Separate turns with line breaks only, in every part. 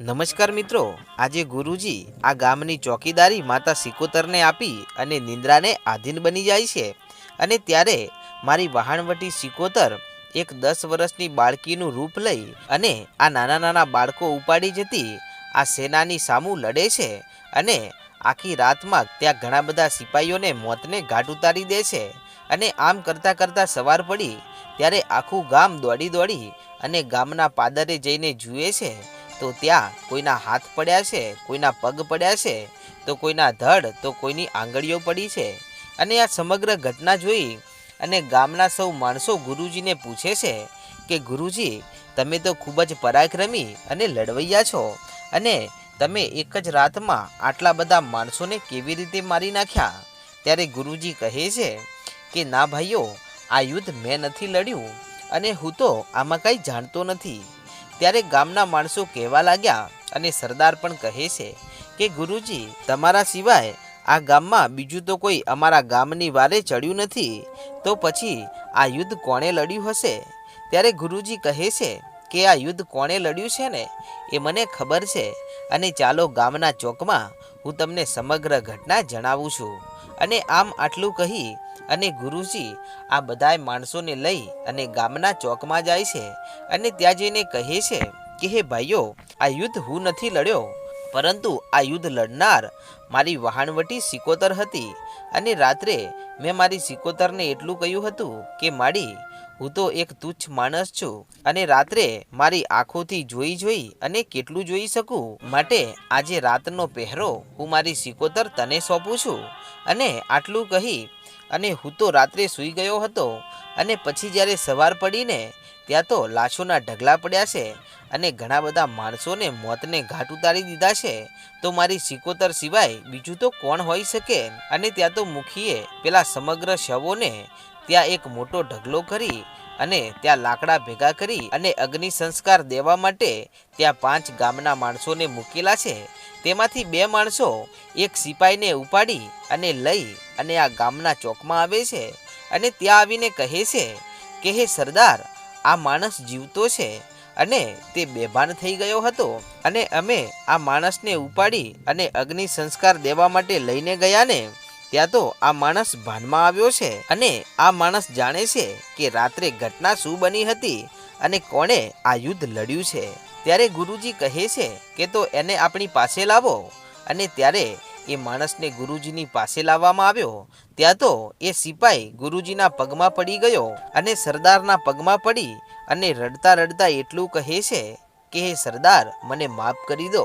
નમસ્કાર મિત્રો, આજે ગુરુજી આ ગામની ચોકીદારી માતા સિકોતરને આપી અને નિંદ્રાને આધીન બની જાય છે. અને ત્યારે મારી વહાણવટી સિકોતર એક દસ વર્ષની બાળકીનું રૂપ લઈ અને આ નાના નાના બાળકો ઉપાડી જતી આ સેનાની સામું લડે છે અને આખી રાતમાં ત્યાં ઘણા બધા સિપાહીઓને મોતને ઘાટ ઉતારી દે છે. અને આમ કરતાં કરતાં સવાર પડી, ત્યારે આખું ગામ દોડી દોડી અને ગામના પાદરે જઈને જુએ છે તો ત્યાં કોઈના હાથ પડ્યા છે, કોઈના પગ પડ્યા છે, તો કોઈના ધડ, તો કોઈની આંગળીઓ પડી છે. અને આ સમગ્ર ઘટના જોઈ અને ગામના સૌ માણસો ગુરુજીને પૂછે છે કે, ગુરુજી, તમે તો ખૂબ જ પરાક્રમી અને લડવૈયા છો અને તમે એક જ રાતમાં આટલા બધા માણસોને કેવી રીતે મારી નાખ્યા? ત્યારે ગુરુજી કહે છે કે, ના ભાઈઓ, આ યુદ્ધ મેં નથી લડ્યું અને હું તો આમાં કંઈ જાણતો નથી. ત્યારે ગામના માણસો કહેવા લાગ્યા અને સરદાર પણ કહે છે કે, ગુરુજી, તમારા સિવાય આ ગામમાં બીજું તો કોઈ અમારા ગામની વારે ચડ્યું નથી. તો પછી આ યુદ્ધ કોણે લડ્યું હશે? ત્યારે ગુરુજી કહે છે કે, આ યુદ્ધ કોણે લડ્યું છે ને? એ મને ખબર છે. અને ચાલો ગામના ચોકમાં હું તમને સમગ્ર ઘટના જણાવું છું. અને આમ આટલું કહી અને ગુરુજી આ બધાય માણસોને લઈ અને ગામના ચોકમાં જાય છે અને ત્યાં જઈને કહે છે કે, હે ભાઈઓ, આ યુદ્ધ હું નથી લડ્યો, પરંતુ આ યુદ્ધ લડનાર મારી વહાણવટી સિકોતર હતી અને રાત્રે મેં મારી સિકોતરને એટલું કહ્યું હતું કે, માડી, હું તો એક તુચ્છ માણસ છું અને રાત્રે મારી આંખોથી જોઈ જોઈ અને કેટલું જોઈ શકું? માટે આજે રાતનો પહેરો હું મારી સિકોતર તને સોંપું છું. અને આટલું કહી અને હું તો રાત્રે સૂઈ ગયો હતો અને પછી જ્યારે સવાર પડીને ત્યાં તો લાશોના ઢગલા પડ્યા છે અને ઘણા બધા માણસોને મોતને ઘાટ ઉતારી દીધા છે, તો મારી સિકોતર સિવાય બીજું તો કોણ હોઈ શકે? અને ત્યાં તો મુખીએ પેલા સમગ્ર શવોને ત્યાં એક મોટો ઢગલો કરી અને ત્યાં લાકડા ભેગા કરી અને અગ્નિ સંસ્કાર દેવા માટે ત્યાં પાંચ ગામના માણસોને મૂકેલા છે. તેમાંથી બે માણસો એક સિપાહીને ઉપાડી અને લઈ અને આ ગામના ચોકમાં આવે છે અને ત્યાં આવીને કહે છે કે, હે સરદાર, આ માણસ જીવતો છે અને તે બેભાન થઈ ગયો હતો અને અમે આ માણસને ઉપાડી અને અગ્નિ સંસ્કાર દેવા માટે લઈને ગયા ને, ત્યાં તો આ માણસ ભાનમાં આવ્યો છે અને આ માણસ જાણે છે કે રાત્રે ઘટના શું બની હતી અને કોણે આ યુદ્ધ લડ્યું છે. ત્યારે ગુરુજી કહે છે કે, તો એને આપણી પાસે લાવો. અને ત્યારે એ માણસને ગુરુજીની પાસે લાવવામાં આવ્યો, ત્યાં તો એ સિપાઈ ગુરુજીના પગમાં પડી ગયો અને સરદારના પગમાં પડી અને રડતા રડતા એટલું કહે છે કે, હે સરદાર, મને માફ કરી દો.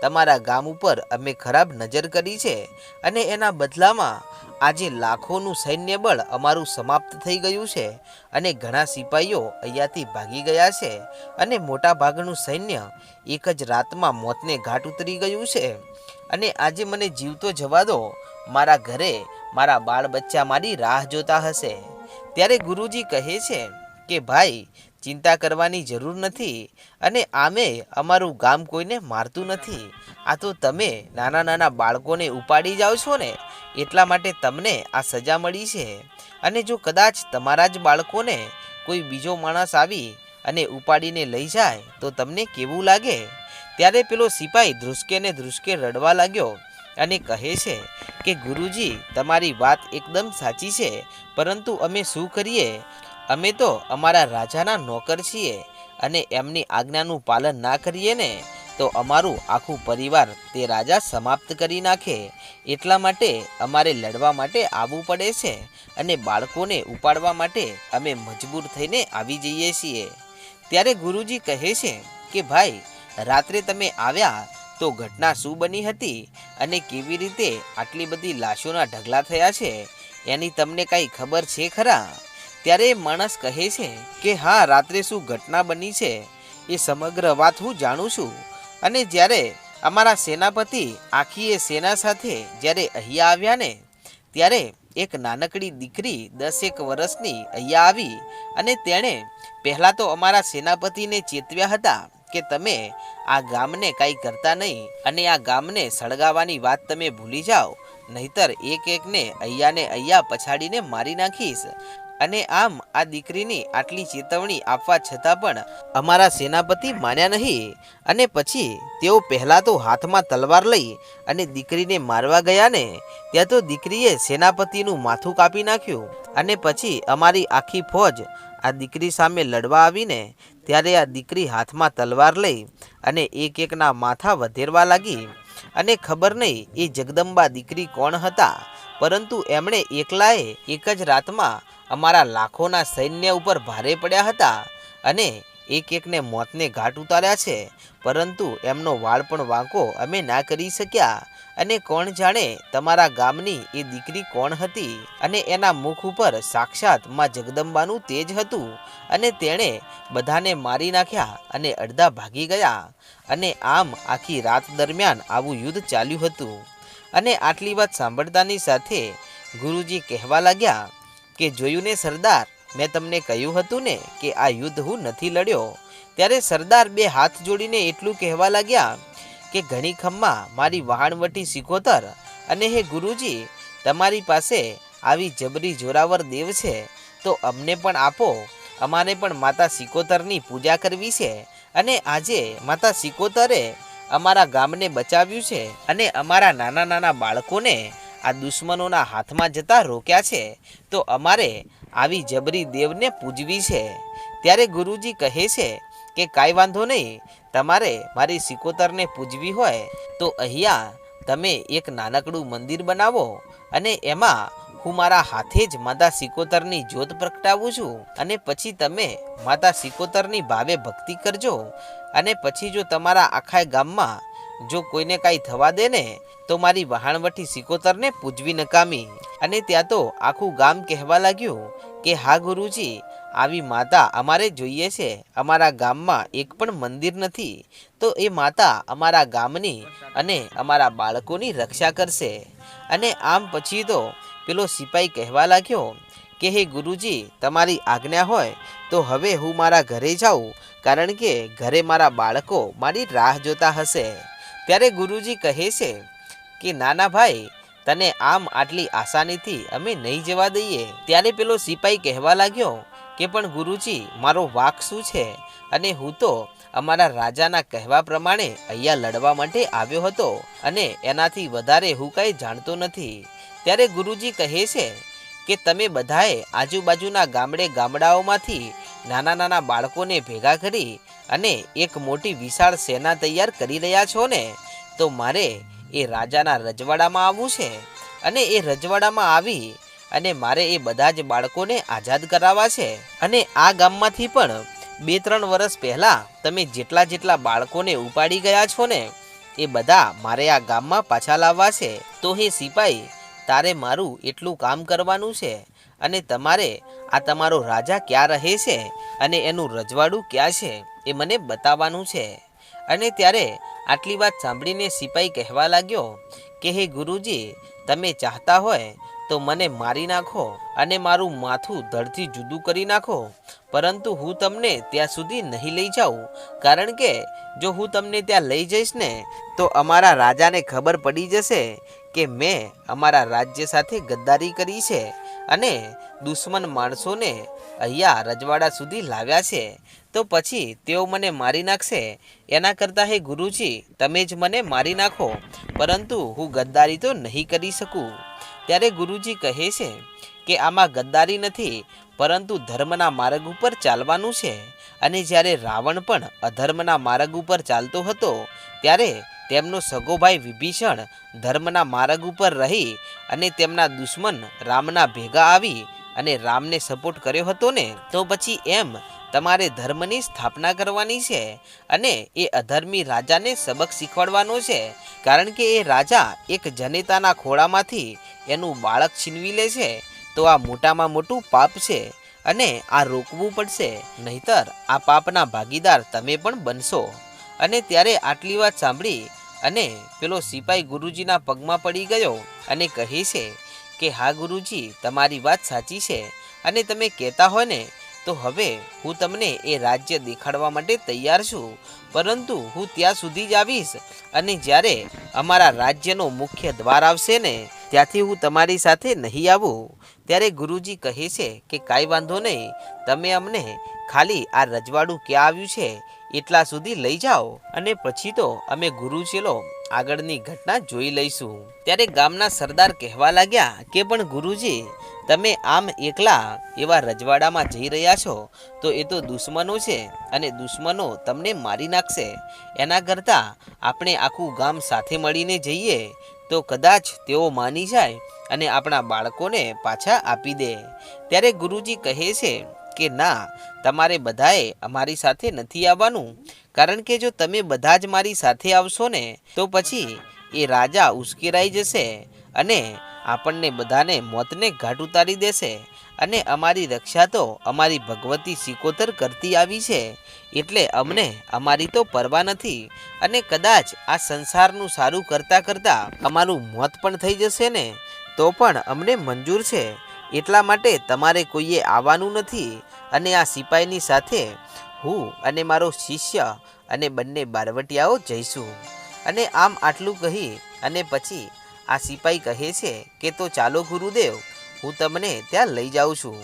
તમારા ગામ ઉપર અમે ખરાબ નજર કરી છે અને એના બદલામાં આજે લાખોનું સૈન્ય બળ અમારું સમાપ્ત થઈ ગયું છે અને ઘણા સિપાહીઓ અહીંયાથી ભાગી ગયા છે અને મોટા ભાગનું સૈન્ય એક જ રાતમાં મોતને ઘાટ ઉતરી ગયું છે. અને આજે મને જીવતો જવા દો. મારા ઘરે મારા બાળ બચ્ચા મારી રાહ જોતા હશે. ત્યારે ગુરુજી કહે છે કે, ભાઈ, ચિંતા કરવાની જરૂર નથી અને આમે અમારું ગામ કોઈને મારતું નથી. આ તો તમે નાના નાના બાળકોને ઉપાડી જાઓ છો ને, એટલા માટે તમને આ સજા મળી છે. અને જો કદાચ તમારા જ બાળકોને કોઈ બીજો માણસ આવી અને ઉપાડીને લઈ જાય, તો તમને કેવું લાગે? ત્યારે પેલો સિપાઈ ધ્રુસકે ને ધ્રુસકે રડવા લાગ્યો અને કહે છે કે, ગુરુજી, તમારી વાત એકદમ સાચી છે, પરંતુ અમે શું કરીએ? અમે તો અમારા રાજાના નોકર છીએ અને એમની આજ્ઞાનું પાલન ના કરીએ ને, તો અમારું આખું પરિવાર તે રાજા સમાપ્ત કરી નાખે. એટલા માટે અમારે લડવા માટે આવવું પડે છે અને બાળકોને ઉપાડવા માટે અમે મજબૂર થઈને આવી જઈએ છીએ. ત્યારે ગુરુજી કહે છે કે, ભાઈ રાત્રે તમે આવ્યા તો ઘટના શું બની હતી અને કેવી રીતે આટલી બધી લાશોના ઢગલા થયા છે? એની તમને કાંઈ ખબર છે ખરા? ત્યારે માણસ કહે છે કે, હા, રાત્રે શું ઘટના બની છે? એ સમગ્ર વાત હું જાણું છું. અને જ્યારે અમારા સેનાપતિ આખીએ સેના સાથે જ્યારે અહીંયા આવ્યા ને, ત્યારે એક નાનકડી દીકરી દસેક વર્ષની અહીંયા આવી અને તેણે પહેલાં તો અમારા સેનાપતિને ચેતવ્યા હતા. કે તમે આ ગામને કાંઈ કરતા નહીં અને આ ગામને સળગાવવાની વાત તમે ભૂલી જાઓ. નહીતર એક એકને અહીંયાને અહીંયા પછાડીને મારી નાખીશ. અને આમ આ દીકરીની આટલી ચેતવણી આપવા છતાં પણ અમારા સેનાપતિ માન્યા નહીં. અને પછી તેઓ પહેલાં તો હાથમાં તલવાર લઈ અને દીકરીને મારવા ગયા ને ત્યાં તો દીકરીએ સેનાપતિનું માથું કાપી નાખ્યું. અને પછી અમારી આખી ફોજ આ દીકરી સામે લડવા આવીને ત્યારે આ દીકરી હાથમાં તલવાર લઈ અને એક એકના માથા વધેરવા લાગી. અને ખબર નહીં એ જગદંબા દીકરી કોણ હતા, પરંતુ એમણે એકલાએ એક જ રાતમાં અમારા લાખોના સૈન્ય ઉપર ભારે પડ્યા હતા અને એક એકને મોતને ઘાટ ઉતાર્યા છે, પરંતુ એમનો વાળ પણ વાંકો અમે ના કરી શક્યા. અને કોણ જાણે તમારા ગામની એ દીકરી કોણ હતી? અને એના મુખ ઉપર સાક્ષાતમાં જગદંબાનું તેજ હતું. અને તેણે બધાને મારી નાખ્યા અને અડધા ભાગી ગયા. અને આમ આખી રાત દરમિયાન આવું યુદ્ધ ચાલ્યું હતું. અને આટલી વાત સાંભળતાની સાથે ગુરુજી કહેવા લાગ્યા કે, જોયું ને સરદાર, મેં તમને કહ્યું હતું ને કે આ યુદ્ધ હું નથી લડ્યો. ત્યારે સરદાર બે હાથ જોડીને એટલું કહેવા લાગ્યા કે ઘણી ખમ્મા મારી વહાણવટી સિકોતર અને હે ગુરુજી, તમારી પાસે આવી જબરી જોરાવર દેવ છે, તો અમને પણ આપો. અમારે પણ માતા સિકોતરની પૂજા કરવી છે અને આજે માતા સિકોતરે અમારા ગામને બચાવ્યું છે અને અમારા નાના નાના બાળકોને આ દુશ્મનોના હાથમાં જતા રોક્યા છે, તો અમારે આવી જબરી દેવને પૂજવી છે. ત્યારે ગુરુજી કહે છે કે કાંઈ વાંધો નહીં, તમારે મારી સિકોતરને પૂજવી હોય તો અહીંયા તમે એક નાનકડું મંદિર બનાવો અને એમાં હું મારા હાથે જ માતા સિકોતરની જ્યોત પ્રગટાવું છું અને પછી તમે માતા સિકોતરની ભાવે ભક્તિ કરજો અને પછી જો તમારા આખા ગામમાં જો કોઈને કાંઈ થવા દે ને, તો મારી વહાણવટી સિકોતરને પૂજવી નકામી. અને ત્યાં તો આખું ગામ કહેવા લાગ્યું કે, હા ગુરુજી આવી માતા અમારે જોઈએ છે. અમારા ગામમાં એક પણ મંદિર નથી. તો એ માતા અમારા ગામની અને અમારા બાળકોની રક્ષા કરશે. અને આમ પછી તો પેલો સિપાઈ કહેવા લાગ્યો કે, હે ગુરુજી, તમારી આજ્ઞા હોય તો હવે હું મારા ઘરે જાઉં, કારણ કે ઘરે મારા બાળકો મારી રાહ જોતા હશે. ત્યારે ગુરુજી કહે છે કે, નાના ભાઈ, તને આમ આટલી આસાનીથી અમે નહીં જવા દઈએ. ત્યારે પેલો સિપાઈ કહેવા લાગ્યો કે પણ ગુરુજી, મારો વાક શું છે? અને હું તો અમારા રાજાના કહેવા પ્રમાણે અહીંયા લડવા માટે આવ્યો હતો અને એનાથી વધારે હું કાંઈ જાણતો નથી. ત્યારે ગુરુજી કહે છે કે તમે બધાએ આજુબાજુના ગામડે ગામડાઓમાંથી નાના નાના બાળકોને ભેગા કરી અને એક મોટી વિશાળ સેના તૈયાર કરી રહ્યા છો ને? તો મારે એ રાજાના રજવાડામાં આવવું છે. અને એ રજવાડામાં આવી અને મારે એ બધા જ બાળકોને આઝાદ કરાવવા છે. અને આ ગામમાંથી પણ બે ત્રણ વર્ષ પહેલાં તમે જેટલા જેટલા બાળકોને ઉપાડી ગયા છો ને, એ બધા મારે આ ગામમાં પાછા લાવવા છે. તો હે સિપાઈ, તારે મારું એટલું કામ કરવાનું છે. અને તમારે આ તમારો રાજા ક્યાં રહે છે? અને એનું રજવાડું ક્યાં છે? એ મને બતાવવાનું છે. અને ત્યારે આટલી વાત સાંભળીને સિપાઈ કહેવા લાગ્યો કે, હે ગુરુજી, તમે ચાહતા હોય તો મને મારી નાખો અને મારું માથું ધડથી જુદું કરી નાખો. પરંતુ હું તમને ત્યાં સુધી નહીં લઈ જાઉં. કારણ કે જો હું તમને ત્યાં લઈ જઈશ ને, તો અમારા રાજાને ખબર પડી જશે કે મેં અમારા રાજ્ય સાથે ગદ્દારી કરી છે અને દુશ્મન માણસોને અહીંયા રજવાડા સુધી લાવ્યા છે. તો પછી તેઓ મને મારી નાખશે. એના કરતાં હે ગુરુજી, તમે જ મને મારી નાખો. પરંતુ હું ગદ્દારી તો નહીં કરી શકું. ત્યારે ગુરુજી કહે છે કે આમાં ગદ્દારી નથી, પરંતુ ધર્મના માર્ગ ઉપર ચાલવાનું છે. અને જ્યારે રાવણ પણ અધર્મના માર્ગ ઉપર ચાલતો હતો, ત્યારે તેમનો સગોભાઈ વિભીષણ ધર્મના માર્ગ ઉપર રહી અને તેમના દુશ્મન રામના ભેગા આવી અને રામને સપોર્ટ કર્યો હતો ને, તો પછી એમ તમારે ધર્મની સ્થાપના કરવાની છે અને એ અધર્મી રાજાને સબક શીખવાડવાનો છે. કારણ કે એ રાજા એક જનેતાના ખોળામાંથી એનું બાળક છીનવી લે છે. તો આ મોટામાં મોટું પાપ છે અને આ રોકવું પડશે. નહીતર આ પાપના ભાગીદાર તમે પણ બનશો. અને ત્યારે આટલી વાત સાંભળી અને પેલો સિપાઈ ગુરુજીના પગમાં પડી ગયો અને કહે છે કે, હા ગુરુજી, તમારી વાત સાચી છે અને તમે કહેતા હોય ને તો હવે હું તમને એ રાજ્ય દેખાડવા માટે તૈયાર છું. પરંતુ હું ત્યાં સુધી જ આવીશ અને જ્યારે અમારા રાજ્યનો મુખ્ય દ્વાર આવશે ને, ત્યાંથી હું તમારી સાથે નહીં આવું. ત્યારે ગુરુજી કહે છે કે, કાંઈ વાંધો નહીં. તમે અમને ખાલી આ રજવાડું ક્યાં આવ્યું છે? એટલા સુધી લઈ જાઓ. અને પછી તો અમે ગુરુ ચેલો આગળની ઘટના જોઈ લઈશું. ત્યારે ગામના સરદાર કહેવા લાગ્યા કે પણ ગુરુજી, તમે આમ એકલા એવા રજવાડામાં જઈ રહ્યા છો, તો એ તો દુશ્મનો છે અને દુશ્મનો તમને મારી નાખશે. એના કરતાં આપણે આખું ગામ સાથે મળીને જઈએ, તો કદાચ તેઓ માની જાય અને આપણા બાળકોને પાછા આપી દે. ત્યારે ગુરુજી કહે છે કે ના, તમારે બધાએ અમારી સાથે નથી આવવાનું? કારણ કે જો તમે બધા જ મારી સાથે આવશો ને, તો પછી એ રાજા ઉશ્કેરાઈ જશે અને આપણને બધાને મોતને ઘાટ ઉતારી દેશે અને અમારી રક્ષા તો અમારી ભગવતી સિકોતર કરતી આવી છે, એટલે અમને અમારી તો પરવા નથી અને કદાચ આ સંસારનું સારું કરતાં કરતાં અમારું મોત પણ થઈ જશે ને, તો પણ અમને મંજૂર છે. એટલા માટે તમારે કોઈએ આવવાનું નથી અને આ સિપાહીની સાથે હું અને મારો શિષ્ય અને બંને બારવટિયાઓ જઈશું. અને આમ આટલું કહી અને પછી આ સિપાહી કહે છે કે તો ચાલો ગુરુદેવ, હું તમને ત્યાં લઈ જાઉં છું.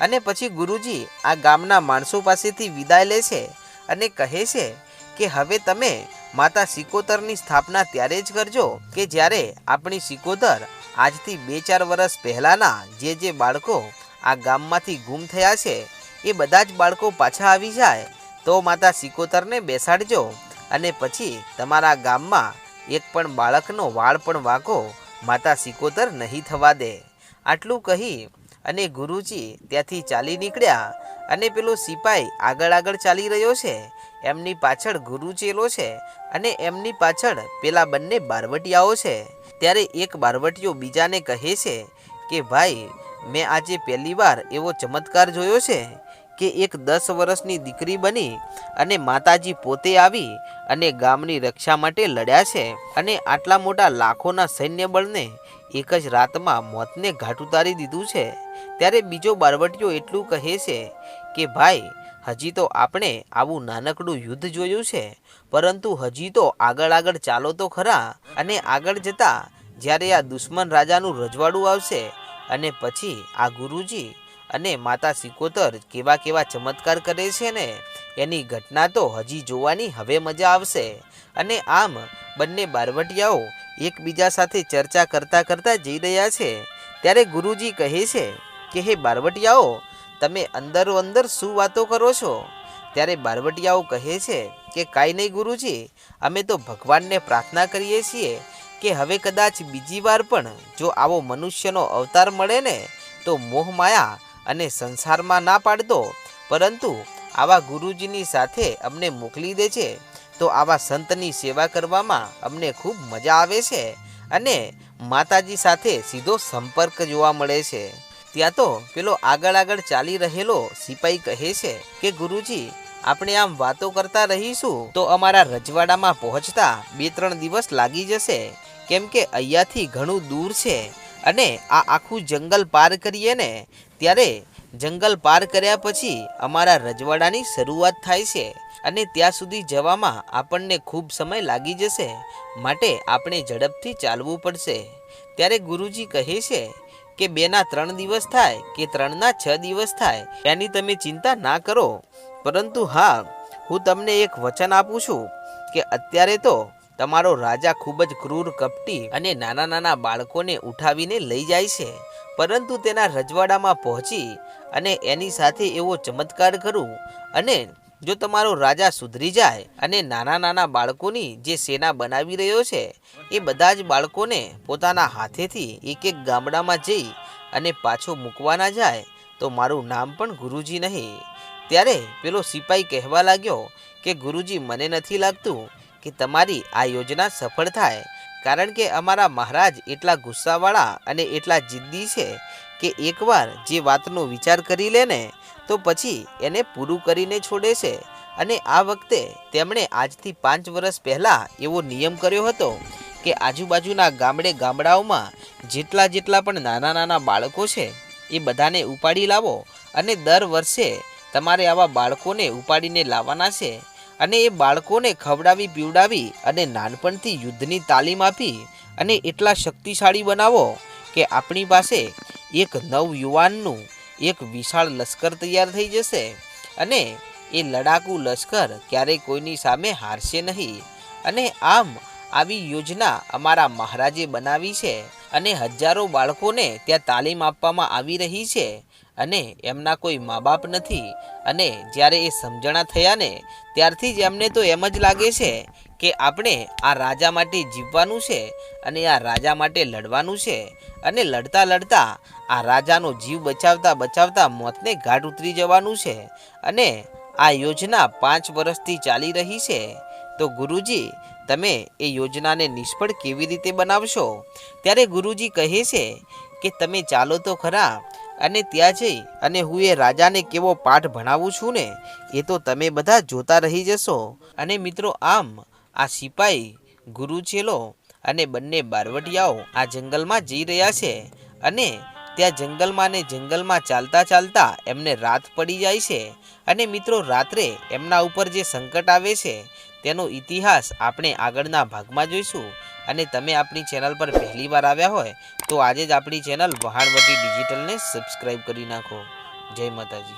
અને પછી ગુરુજી આ ગામના માણસો પાસેથી વિદાય લે છે અને કહે છે કે હવે તમે માતા સિકોતરની સ્થાપના ત્યારે જ કરજો કે જ્યારે આપણી સિકોતર આજથી બે ચાર વર્ષ પહેલાંના જે જે બાળકો આ ગામમાંથી ગુમ થયા છે, એ બધા જ બાળકો પાછા આવી જાય તો માતા સિકોતરને બેસાડજો અને પછી તમારા ગામમાં એક પણ બાળકનો વાળ પણ વાંકો, માતા સિકોતર નહીં થવા દે. આટલું કહી અને ગુરુજી ત્યાંથી ચાલી નીકળ્યા અને પેલો સિપાઈ આગળ આગળ ચાલી રહ્યો છે. એમની પાછળ ગુરુ ચેલો છે અને એમની પાછળ પેલા બંને બારવટિયાઓ છે. ત્યારે એક બારવટીયો બીજાને કહે છે કે, ભાઈ, મેં આજે પહેલી વાર એવો ચમત્કાર જોયો છે કે એક દસ વર્ષની દીકરી બની અને માતાજી પોતે આવી અને ગામની રક્ષા માટે લડ્યા છે અને આટલા મોટા લાખોના સૈન્ય બળને એક જ રાતમાં મોતને ઘાટ ઉતારી દીધું છે. ત્યારે બીજો બારવટીયો એટલું કહે છે કે, ભાઈ હજી તો આપણે આવું નાનકડું યુદ્ધ જોયું છે. પરંતુ હજી તો આગળ આગળ ચાલો તો ખરા અને આગળ જતા જ્યારે આ દુશ્મન રાજાનું રજવાડું આવશે અને પછી આ ગુરુજી અને માતા સિકોતર કેવા કેવા ચમત્કાર કરે છે ને, એની ઘટના તો હજી જોવાની હવે મજા આવશે. અને આમ બંને બારવટિયાઓ એકબીજા સાથે ચર્ચા કરતા કરતા જઈ રહ્યા છે. ત્યારે ગુરુજી કહે છે કે, હે બારવટિયાઓ તમે અંદરો અંદર શું વાતો કરો છો? ત્યારે બારવટિયાઓ કહે છે કે, કાંઈ નહીં ગુરુજી, અમે તો ભગવાનને પ્રાર્થના કરીએ છીએ કે હવે કદાચ બીજી વાર પણ જો આવો મનુષ્યનો અવતાર મળે ને, તો મોહ માયા અને સંસારમાં ના પાડતો. પરંતુ આવા ગુરુજીની સાથે અમને મોકલી દે છે, તો આવા સંતની સેવા કરવામાં અમને ખૂબ મજા આવે છે અને માતાજી સાથે સીધો સંપર્ક જોવા મળે છે. ત્યાં તો પેલો આગળ આગળ ચાલી રહેલો સિપાઈ કહે છે કે, ગુરુજી, આપણે આમ વાતો કરતા રહીશું તો અમારા રજવાડામાં પહોંચતા બે ત્રણ દિવસ લાગી જશે. કેમ કે અહીંયાથી ઘણું દૂર છે અને આ આખું જંગલ પાર કરીએ ને, ત્યારે જંગલ પાર કર્યા પછી અમારા રજવાડાની શરૂઆત થાય છે અને ત્યાં સુધી જવામાં આપણને ખૂબ સમય લાગી જશે. માટે આપણે ઝડપથી ચાલવું પડશે. ત્યારે ગુરુજી કહે છે કે બેના ત્રણ દિવસ થાય કે ત્રણના છ દિવસ થાય, એની તમે ચિંતા ના કરો. પરંતુ હા, હું તમને એક વચન આપું છું કે અત્યારે તો તમારો રાજા ખૂબ જ ક્રૂર, કપટી અને નાના નાના બાળકોને ઉઠાવીને લઈ જાય છે. પરંતુ તેના રજવાડામાં પહોંચી અને એની સાથે એવો ચમત્કાર કરું અને જો તમારો રાજા સુધરી જાય અને નાના નાના બાળકોની જે સેના બનાવી રહ્યો છે, એ બધા જ બાળકોને પોતાના હાથેથી એક એક ગામડામાં જઈ અને પાછો મૂકવાના જાય, તો મારું નામ પણ ગુરુજી નહીં. ત્યારે પેલો સિપાઈ કહેવા લાગ્યો કે, ગુરુજી, મને નથી લાગતું કે તમારી આ યોજના સફળ થાય, કારણ કે અમારા મહારાજ એટલા ગુસ્સાવાળા અને એટલા જિદ્દી છે કે એકવાર જે વાતનો વિચાર કરી લે ને તો પછી એને પૂરું કરીને છોડે છે. અને આ વખતે તેમણે આજથી પાંચ વર્ષ પહેલાં એવો નિયમ કર્યો હતો કે આજુબાજુના ગામડે ગામડાઓમાં જેટલા જેટલા પણ નાના નાના બાળકો છે, એ બધાને ઉપાડી લાવો અને દર વર્ષે તમારે આવા બાળકોને ઉપાડીને લાવવાના છે. અને એ બાળકોને ખવડાવી, પીવડાવી અને નાનપણથી યુદ્ધની તાલીમ આપી અને એટલા શક્તિશાળી બનાવો કે આપણી પાસે એક નવ યુવાનનું એક વિશાળ લશ્કર તૈયાર થઈ જશે અને એ લડાકુ લશ્કર ક્યારેય કોઈની સામે હારશે નહીં. અને આમ આવી યોજના અમારા મહારાજે બનાવી છે અને હજારો બાળકોને ત્યાં તાલીમ આપવામાં આવી રહી છે અને એમના કોઈ મા બાપ નથી. અને જ્યારે એ સમજણા થયા ને ત્યારથી જ એમને તો એમ જ લાગે છે કે આપણે આ રાજા માટે જીવવાનું છે અને આ રાજા માટે લડવાનું છે અને લડતા લડતા આ રાજાનો જીવ બચાવતા બચાવતા મોતને ઘાટ ઉતરી જવાનું છે અને આ યોજના પાંચ વર્ષથી ચાલી રહી છે. તો ગુરુજી, તમે એ યોજનાને નિષ્ફળ કેવી રીતે બનાવશો? ત્યારે ગુરુજી કહે છે કે તમે ચાલો તો ખરા અને ત્યાં જઈ અને હું એ રાજાને કેવો પાઠ ભણાવું છું ને? એ તો તમે બધા જોતા રહી જશો. અને મિત્રો, આમ આ સિપાઈ ગુરુચેલો અને બંને બારવટિયાઓ આ જંગલમાં જઈ રહ્યા છે અને ત્યાં જંગલમાં ને જંગલમાં ચાલતા ચાલતા એમને રાત પડી જાય છે અને મિત્રો રાત્રે એમના ઉપર જે સંકટ આવે છે તેનો ઇતિહાસ આપણે આગળના ભાગમાં જોઈશું અને તમે આપણી ચેનલ પર પહેલી વાર આવ્યા હોય તો આજે જ આપણી ચેનલ વહાણવટી ડિજિટલને સબસ્ક્રાઈબ કરી નાખો. જય માતાજી.